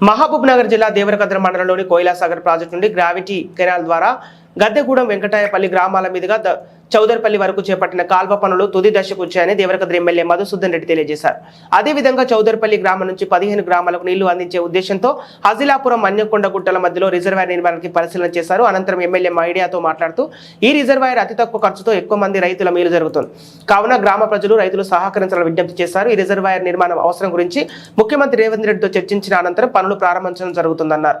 మహబూబ్ నగర్ జిల్లా దేవరకద్ర మండలంలోని కోయిలాసాగర్ ప్రాజెక్టు నుండి గ్రావిటీ కెనాల్ ద్వారా గద్దెగూడెం వెంకటాయపల్లి గ్రామాల మీదుగా చౌదరిపల్లి వరకు చేపట్టిన కాల్వ పనులు తుది దశకు వచ్చాయని దేవరకద్రి ఎమ్మెల్యే మధుసూదన్ రెడ్డి తెలియజేశారు. అదేవిధంగా చౌదర్పల్లి గ్రామం నుంచి పదిహేను గ్రామాలకు నీళ్ళు అందించే ఉద్దేశంతో హజిలాపురం మన్యకొండ గుట్టల మధ్యలో రిజర్వాయర్ నిర్మాణానికి పరిశీలన చేశారు. అనంతరం ఎమ్మెల్యే మీడియాతో మాట్లాడుతూ ఈ రిజర్వాయర్ అతి తక్కువ ఖర్చుతో ఎక్కువ మంది రైతుల మేలు జరుగుతుంది. కావున గ్రామ ప్రజలు రైతులు సహకరించాలని విజ్ఞప్తి చేశారు. ఈ రిజర్వాయర్ నిర్మాణం అవసరం గురించి ముఖ్యమంత్రి రేవంత్ రెడ్డితో చర్చించిన అనంతరం పనులు ప్రారంభించడం జరుగుతుందన్నారు.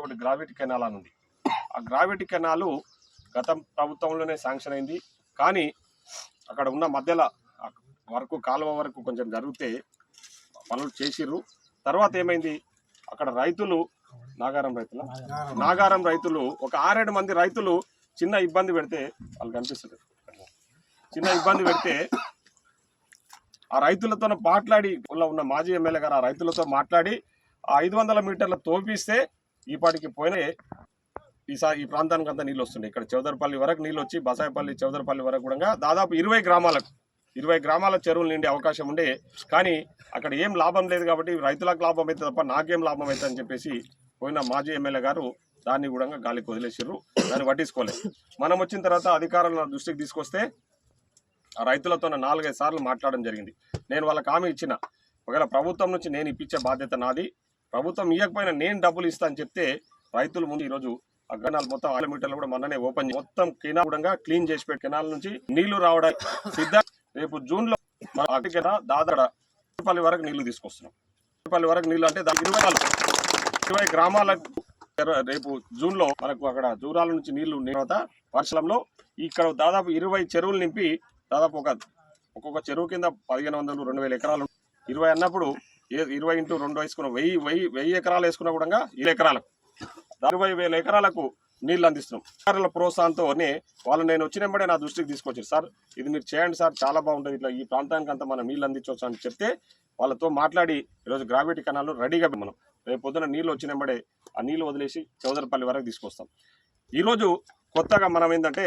ఒకటి గ్రావిటీ కెనాల్ అని ఉంది. ఆ గ్రావిటీ కెనాలు గత ప్రభుత్వంలోనే శాంక్షన్ అయింది. కానీ అక్కడ ఉన్న మధ్యలో వరకు కాలువ వరకు కొంచెం జరిగితే పనులు చేసిర్రు. తర్వాత ఏమైంది? అక్కడ రైతులు నాగారం రైతుల? నాగారం రైతులు ఒక ఆరేడు మంది రైతులు చిన్న ఇబ్బంది పెడితే వాళ్ళు కనిపిస్తుంది చిన్న ఇబ్బంది పెడితే ఆ రైతులతో మాట్లాడి ఉన్న మాజీ ఎమ్మెల్యే గారు ఆ రైతులతో మాట్లాడి ఆ ఐదు వందల మీటర్ల తోపిస్తే ఈపాటికి పోయిన ఈసారి ఈ ప్రాంతానికి అంతా నీళ్ళు వస్తున్నాయి. ఇక్కడ చౌదరపల్లి వరకు నీళ్ళు వచ్చి బసాయపల్లి చౌదరపల్లి వరకు కూడా దాదాపు ఇరవై గ్రామాలకు ఇరవై గ్రామాల చెరువులు నిండే అవకాశం ఉండే. కానీ అక్కడ ఏం లాభం లేదు కాబట్టి రైతులకు లాభం అవుతుంది తప్ప నాకేం లాభం అవుతుంది అని చెప్పేసి పోయిన మాజీ ఎమ్మెల్యే గారు దాన్ని కూడా గాలికి వదిలేసారు దాన్ని పట్టించుకోలేదు. మనం వచ్చిన తర్వాత అధికారుల దృష్టికి తీసుకొస్తే రైతులతో నాలుగైదు సార్లు మాట్లాడడం జరిగింది. నేను వాళ్ళకి హామీ ఇచ్చిన ఒకవేళ ప్రభుత్వం నుంచి నేను ఇప్పించే బాధ్యత నాది ప్రభుత్వం ఇవ్వకపోయినా నేను డబ్బులు ఇస్తా అని చెప్తే రైతులు ముందు ఈరోజు ఆ గనాలు మొత్తం కిలోమీటర్లు కూడా మననే ఓపెన్ మొత్తం కినాగుడంగా క్లీన్ చేసి పెట్టి కెనాల్ నుంచి నీళ్ళు రావడం సిద్ధ. రేపు జూన్లో దాదాపు పల్లి వరకు నీళ్ళు తీసుకొస్తున్నాం. పల్లి వరకు నీళ్ళు అంటే దానికి ఇరవై నాలుగు ఇరవై గ్రామాలకు రేపు జూన్లో మనకు అక్కడ దూరాల నుంచి నీళ్ళు ఉన్న తర్వాత వర్షంలో ఇక్కడ దాదాపు ఇరవై చెరువులు నింపి దాదాపు ఒక ఒక్కొక్క చెరువు కింద పదిహేను వందలు రెండు వేల ఎకరాలు ఇరవై అన్నప్పుడు ఇరవై ఇంటూ రెండు వేసుకున్న వెయ్యి వెయ్యి వెయ్యి ఎకరాలు వేసుకున్నా కూడా ఇరవై ఎకరాలకు. ఇరవై వేల ఎకరాలకు నీళ్ళు అందిస్తున్నాం. అధికారుల ప్రోత్సాహంతోనే వాళ్ళు నేను వచ్చినప్పుడే నా దృష్టికి తీసుకొచ్చారు. సార్ ఇది మీరు చేయండి సార్ చాలా బాగుంటుంది. ఇట్లా ఈ ప్రాంతానికి అంతా మనం నీళ్ళు అందించవచ్చు అని చెప్తే వాళ్ళతో మాట్లాడి ఈరోజు గ్రావిటీ కణాలు రెడీగా మనం. రేపు పొద్దున నీళ్ళు వచ్చినప్పుడే ఆ నీళ్ళు వదిలేసి చౌదరపల్లి వరకు తీసుకొస్తాం. ఈరోజు కొత్తగా మనం ఏంటంటే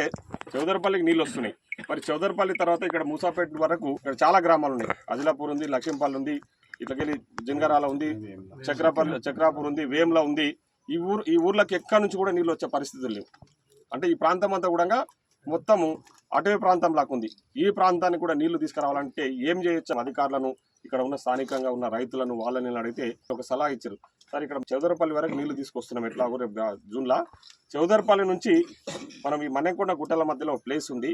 చౌదరపల్లికి నీళ్ళు వస్తున్నాయి. మరి చౌదరపల్లి తర్వాత ఇక్కడ మూసాపేట వరకు ఇక్కడ చాలా గ్రామాలు ఉన్నాయి. అదిలాపూర్ ఉంది లక్ష్మీపల్లి ఉంది ఇట్లకెళ్ళి జింగరాల ఉంది చక్రాపల్లి చక్రాపూర్ ఉంది వేమ్ల ఉంది. ఈ ఊరు ఈ ఊర్లకు ఎక్కడి నుంచి కూడా నీళ్ళు వచ్చే పరిస్థితులు లేవు. అంటే ఈ ప్రాంతం అంతా కూడా మొత్తము అటవీ ప్రాంతం లాగా ఉంది. ఈ ప్రాంతానికి కూడా నీళ్ళు తీసుకురావాలంటే ఏం చేయొచ్చు? అధికారులను ఇక్కడ ఉన్న స్థానికంగా ఉన్న రైతులను వాళ్ళని అడిగితే ఒక సలహా ఇచ్చారు. సార్ ఇక్కడ చౌదరపల్లి వరకు నీళ్ళు తీసుకొస్తున్నాం. ఎట్లాగో రేపు జూన్లో చౌదరపల్లి నుంచి మనం ఈ మన్నెకొండ గుట్టల మధ్యలో ప్లేస్ ఉంది.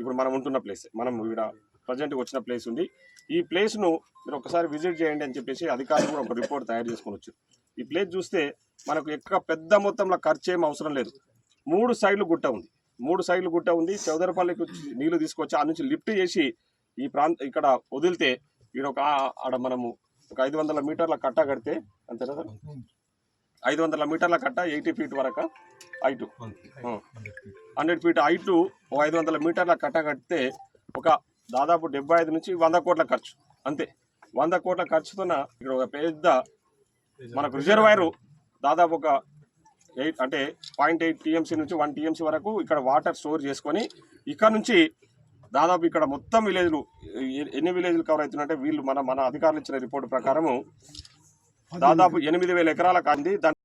ఇప్పుడు మనం ఉంటున్న ప్లేస్. మనం ఇక్కడ ప్రజెంట్ వచ్చిన ప్లేస్ ఉంది. ఈ ప్లేస్ను మీరు ఒకసారి విజిట్ చేయండి అని చెప్పేసి అధికారులు కూడా ఒక రిపోర్ట్ తయారు చేసుకుని వచ్చారు. ఈ ప్లేస్ చూస్తే మనకు ఎక్కువ పెద్ద మొత్తంలో ఖర్చు ఏం అవసరం లేదు. మూడు సైడ్లు గుట్ట ఉంది. మూడు సైడ్లు గుట్ట ఉంది. చౌదరపల్లికి వచ్చి నీళ్ళు తీసుకొచ్చి ఆ నుంచి లిఫ్ట్ చేసి ఈ ప్రాంత ఇక్కడ వదిలితే ఇక్కడ ఒక ఆడ మనము ఒక ఐదు వందల మీటర్ల కట్ట కడితే అంతేనా సార్? ఐదు వందల మీటర్ల కట్ట ఎయిటీ ఫీట్ వరకు హైటు. హండ్రెడ్ ఫీట్ హైటు ఒక ఐదు వందల మీటర్ల కట్ట కడితే ఒక దాదాపు డెబ్బై ఐదు నుంచి వంద కోట్ల ఖర్చు. అంతే. వంద కోట్ల ఖర్చుతోన ఇక్కడ ఒక పెద్ద మనకు రిజర్వాయర్ దాదాపు ఒక ఎయిట్ అంటే పాయింట్ ఎయిట్ టీఎంసీ నుంచి వన్ టీఎంసీ వరకు ఇక్కడ వాటర్ స్టోర్ చేసుకొని ఇక్కడ నుంచి దాదాపు ఇక్కడ మొత్తం విలేజ్లు ఎన్ని విలేజ్లు కవర్ అవుతున్నాయంటే వీళ్ళు మన మన అధికారులు ఇచ్చిన రిపోర్ట్ ప్రకారము దాదాపు ఎనిమిది వేల ఎకరాల కాంది. దాని